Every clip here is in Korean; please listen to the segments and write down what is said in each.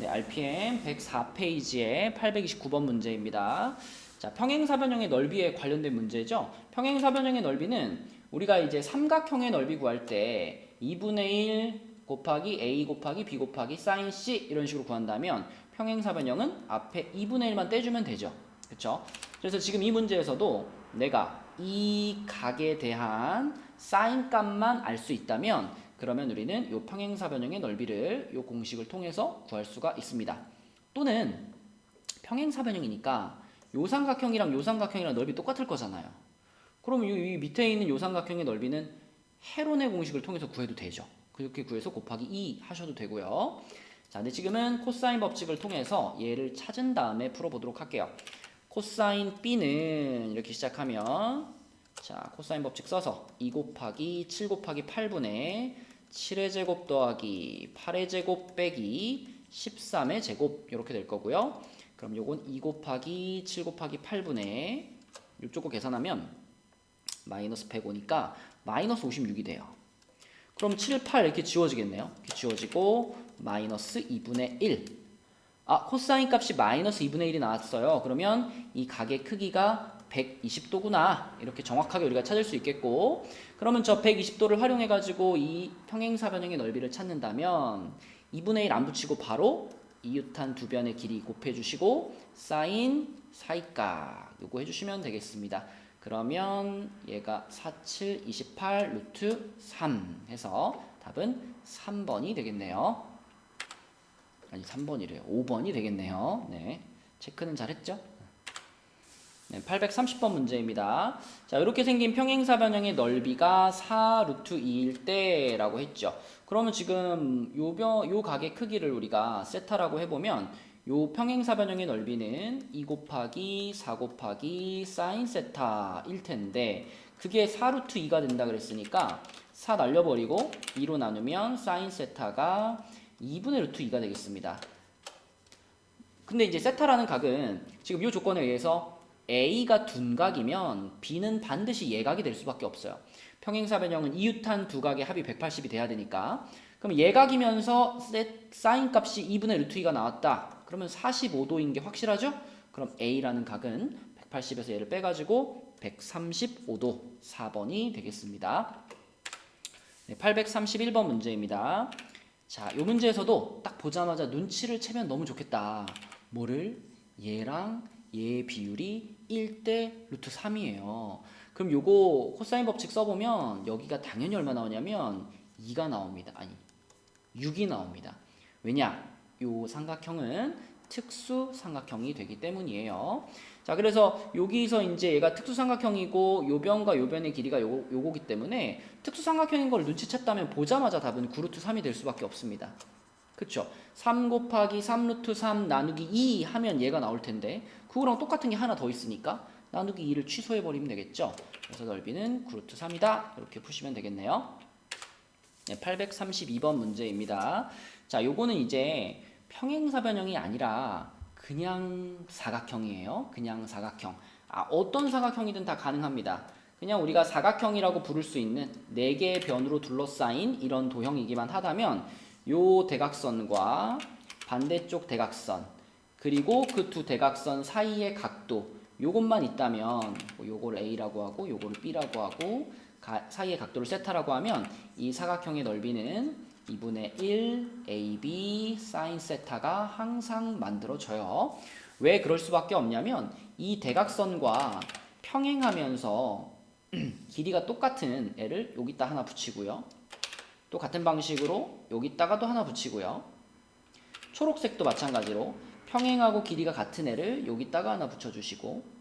네, RPM 104페이지의 829번 문제입니다. 자, 평행사변형의 넓이에 관련된 문제죠. 평행사변형의 넓이는 우리가 이제 삼각형의 넓이 구할 때 2분의 1 곱하기 a 곱하기 b 곱하기 sin c 이런 식으로 구한다면 평행사변형은 앞에 2분의 1만 떼주면 되죠. 그렇죠? 그래서 지금 이 문제에서도 내가 이 각에 대한 사인 값만 알 수 있다면 그러면 우리는 이 평행사변형의 넓이를 이 공식을 통해서 구할 수가 있습니다. 또는 평행사변형이니까 요 삼각형이랑 요 삼각형이랑 넓이 똑같을 거잖아요. 이, 이 밑에 있는 요 삼각형의 넓이는 헤론의 공식을 통해서 구해도 되죠. 그렇게 구해서 곱하기 2 하셔도 되고요. 자, 근데 지금은 코사인 법칙을 통해서 얘를 찾은 다음에 풀어보도록 할게요. 코사인 B는 이렇게 시작하면 자, 코사인 법칙 써서 2 곱하기 7 곱하기 8분의 7의 제곱 더하기 8의 제곱 빼기 13의 제곱 이렇게 될 거고요. 그럼 요건 2 곱하기 7 곱하기 8분의 이쪽 거 계산하면 마이너스 105니까 마이너스 56이 돼요. 그럼 7, 8 이렇게 지워지겠네요. 이렇게 지워지고 마이너스 2분의 1. 아, 코사인 값이 마이너스 2분의 1이 나왔어요. 그러면 이 각의 크기가 120도구나. 이렇게 정확하게 우리가 찾을 수 있겠고. 그러면 저 120도를 활용해 가지고 이 평행사 변형의 넓이를 찾는다면 2분의 1 안 붙이고 바로 이웃한 두 변의 길이 곱해 주시고 사인 사이각 요거 해 주시면 되겠습니다. 그러면 얘가 47, 28, 루트 3 해서 답은 3번이 되겠네요. 아니 3번이래요. 5번이 되겠네요. 네. 체크는 잘했죠? 네, 830번 문제입니다. 자, 이렇게 생긴 평행사 변형의 넓이가 4 루트 2일 때라고 했죠. 그러면 지금 요, 변, 요 각의 크기를 우리가 세타라고 해보면 요 평행사 변형의 넓이는 2 곱하기 4 곱하기 사인 세타일 텐데 그게 4 루트 2가 된다 그랬으니까 4 날려버리고 2로 나누면 사인 세타가 2분의 루트 2가 되겠습니다. 근데 이제 세타라는 각은 지금 이 조건에 의해서 A가 둔각이면 B는 반드시 예각이 될 수밖에 없어요. 평행사 변형은 이웃한 두 각의 합이 180이 돼야 되니까 그럼 예각이면서 세, 사인 값이 2분의 루트 2가 나왔다. 그러면 45도인 게 확실하죠? 그럼 A라는 각은 180에서 얘를 빼가지고 135도 4번이 되겠습니다. 네, 831번 문제입니다. 자, 이 문제에서도 딱 보자마자 눈치를 채면 너무 좋겠다. 뭐를? 얘랑 얘의 비율이 1대 루트 3이에요. 그럼 요거 코사인 법칙 써보면 여기가 당연히 얼마 나오냐면 2가 나옵니다. 아니 6이 나옵니다. 왜냐? 요 삼각형은 특수 삼각형이 되기 때문이에요. 자, 그래서 여기서 이제 얘가 특수 삼각형이고 요 변과 요 변의 길이가 요, 요거기 때문에 특수 삼각형인 걸 눈치챘다면 보자마자 답은 9루트 3이 될 수밖에 없습니다. 그쵸? 3 곱하기 3 루트 3 나누기 2 하면 얘가 나올 텐데 그거랑 똑같은 게 하나 더 있으니까 나누기 2를 취소해 버리면 되겠죠. 그래서 넓이는 9 루트 3이다. 이렇게 푸시면 되겠네요. 네, 832번 문제입니다. 자, 요거는 이제 평행사변형이 아니라 그냥 사각형이에요. 그냥 사각형. 아, 어떤 사각형이든 다 가능합니다. 그냥 우리가 사각형이라고 부를 수 있는 네 개의 변으로 둘러싸인 이런 도형이기만 하다면 요 대각선과 반대쪽 대각선 그리고 그 두 대각선 사이의 각도 요것만 있다면 뭐 요걸 A라고 하고 요거를 B라고 하고 가, 사이의 각도를 세타라고 하면 이 사각형의 넓이는 2분의 1 AB 사인 세타가 항상 만들어져요. 왜 그럴 수밖에 없냐면 이 대각선과 평행하면서 길이가 똑같은 애를 여기다 하나 붙이고요. 또 같은 방식으로 여기다가도 하나 붙이고요. 초록색도 마찬가지로 평행하고 길이가 같은 애를 여기다가 하나 붙여주시고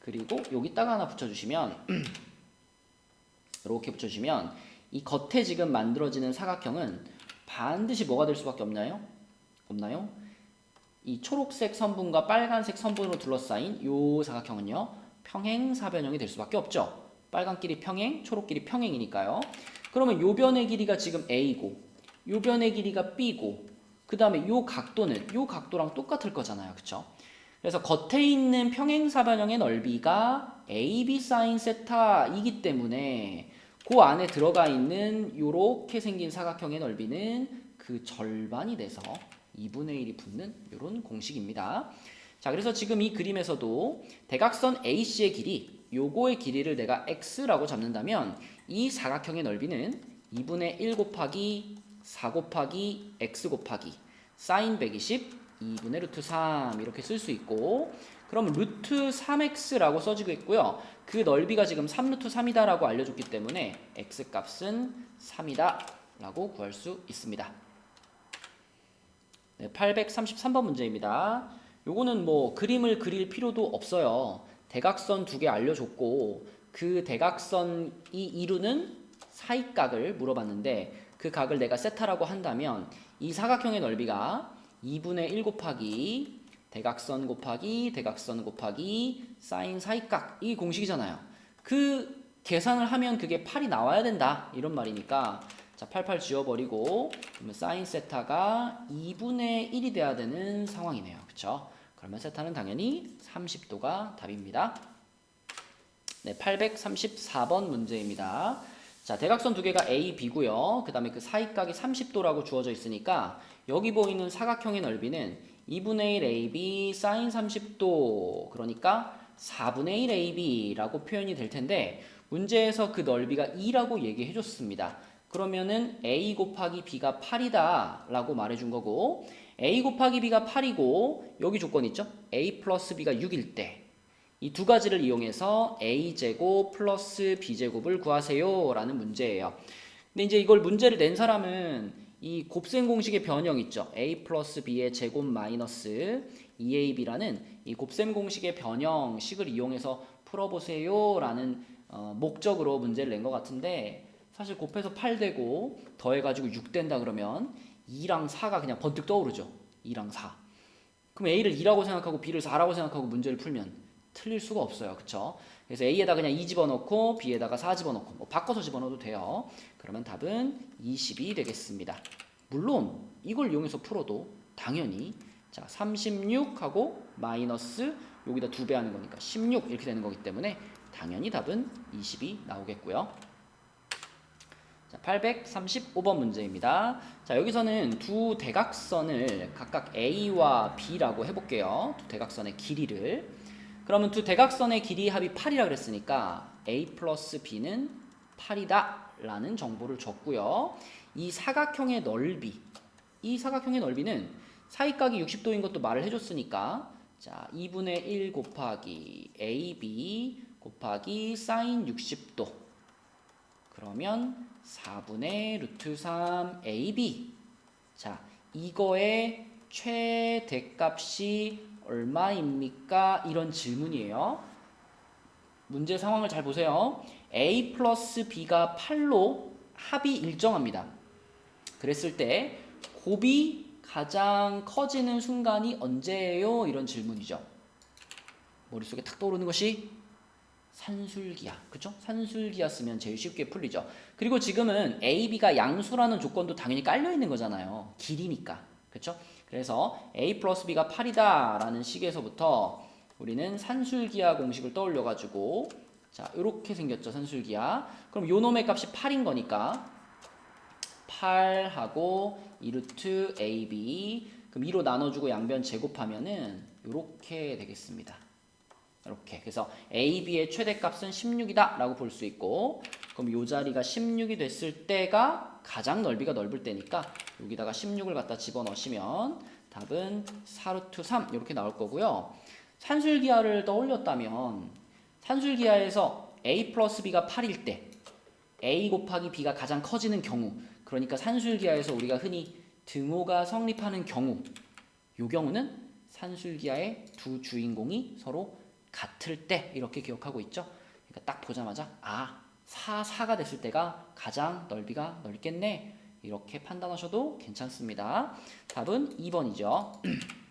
그리고 여기다가 하나 붙여주시면 이렇게 붙여주시면 이 겉에 지금 만들어지는 사각형은 반드시 뭐가 될 수밖에 없나요? 없나요? 이 초록색 선분과 빨간색 선분으로 둘러싸인 이 사각형은요 평행 사변형이 될 수밖에 없죠. 빨간끼리 평행, 초록끼리 평행이니까요. 그러면 요 변의 길이가 지금 A고 요 변의 길이가 B고 그 다음에 요 각도는 요 각도랑 똑같을 거잖아요. 그쵸? 그래서 겉에 있는 평행사변형의 넓이가 AB 사인 세타이기 때문에 그 안에 들어가 있는 요렇게 생긴 사각형의 넓이는 그 절반이 돼서 2분의 1이 붙는 이런 공식입니다. 자, 그래서 지금 이 그림에서도 대각선 AC의 길이 요거의 길이를 내가 x라고 잡는다면 이 사각형의 넓이는 2분의 1 곱하기 4 곱하기 x 곱하기 사인 120 2분의 루트 3 이렇게 쓸 수 있고 그럼 루트 3x라고 써지고 있고요. 그 넓이가 지금 3루트 3이다라고 알려줬기 때문에 x 값은 3이다라고 구할 수 있습니다. 네, 833번 문제입니다. 요거는 뭐 그림을 그릴 필요도 없어요. 대각선 두 개 알려줬고 그 대각선이 이루는 사이각을 물어봤는데 그 각을 내가 세타라고 한다면 이 사각형의 넓이가 2분의 1 곱하기 대각선 곱하기 대각선 곱하기 사인 사이각 이 공식이잖아요. 그 계산을 하면 그게 8이 나와야 된다 이런 말이니까 자, 88 지워버리고 그러면 사인 세타가 2분의 1이 돼야 되는 상황이네요. 그쵸? 그러면 세타는 당연히 30도가 답입니다. 네, 834번 문제입니다. 자, 대각선 두 개가 A, B고요. 그 다음에 그 사이각이 30도라고 주어져 있으니까 여기 보이는 사각형의 넓이는 2분의 1 AB 사인 30도 그러니까 4분의 1 AB라고 표현이 될 텐데 문제에서 그 넓이가 2라고 얘기해 줬습니다. 그러면은 A 곱하기 B가 8이다 라고 말해준 거고 A 곱하기 B가 8이고 여기 조건 있죠? A 플러스 B가 6일 때 이 두 가지를 이용해서 A제곱 플러스 B제곱을 구하세요 라는 문제예요. 근데 이제 이걸 문제를 낸 사람은 이 곱셈 공식의 변형 있죠? A 플러스 B의 제곱 마이너스 2AB라는 이 곱셈 공식의 변형식을 이용해서 풀어보세요 라는 어, 목적으로 문제를 낸 것 같은데 사실 곱해서 8 되고 더해가지고 6 된다 그러면 2랑 4가 그냥 번뜩 떠오르죠. 2랑 4. 그럼 A를 2라고 생각하고 B를 4라고 생각하고 문제를 풀면 틀릴 수가 없어요. 그쵸? 그래서 A에다 그냥 2 집어넣고 B에다가 4 집어넣고 뭐 바꿔서 집어넣어도 돼요. 그러면 답은 20이 되겠습니다. 물론 이걸 이용해서 풀어도 당연히 자 36하고 마이너스 여기다 2배 하는 거니까 16 이렇게 되는 거기 때문에 당연히 답은 20이 나오겠고요. 자, 835번 문제입니다. 자, 여기서는 두 대각선을 각각 A와 B라고 해볼게요. 두 대각선의 길이를. 그러면 두 대각선의 길이 합이 8이라 그랬으니까 A 플러스 B는 8이다 라는 정보를 줬고요. 이 사각형의 넓이, 이 사각형의 넓이는 사이각이 60도인 것도 말을 해줬으니까 자, 2분의 1 곱하기 AB 곱하기 사인 60도 그러면 4분의 루트 3 AB. 자, 이거의 최대값이 얼마입니까? 이런 질문이에요. 문제 상황을 잘 보세요. A 플러스 B가 8로 합이 일정합니다. 그랬을 때 곱이 가장 커지는 순간이 언제예요? 이런 질문이죠. 머릿속에 탁 떠오르는 것이 산술기야. 그쵸? 산술기였으면 제일 쉽게 풀리죠. 그리고 지금은 A, B가 양수라는 조건도 당연히 깔려 있는 거잖아요. 길이니까. 그쵸? 그래서 A 플러스 B가 8이다 라는 식에서부터 우리는 산술기하 공식을 떠올려 가지고 자, 이렇게 생겼죠. 산술기하. 그럼 요 놈의 값이 8인 거니까 8하고 2루트 AB 그럼 2로 나눠주고 양변 제곱하면은 이렇게 되겠습니다. 이렇게. 그래서 A, B의 최대값은 16이다 라고 볼 수 있고 그럼 이 자리가 16이 됐을 때가 가장 넓이가 넓을 때니까 여기다가 16을 갖다 집어넣으시면 답은 4루트 3 이렇게 나올 거고요. 산술기하를 떠올렸다면 산술기하에서 A 플러스 B가 8일 때 A 곱하기 B가 가장 커지는 경우 그러니까 산술기하에서 우리가 흔히 등호가 성립하는 경우 요 경우는 산술기하의 두 주인공이 서로 같을 때 이렇게 기억하고 있죠. 그러니까 딱 보자마자 아 4, 4가 됐을 때가 가장 넓이가 넓겠네 이렇게 판단하셔도 괜찮습니다. 답은 2번이죠.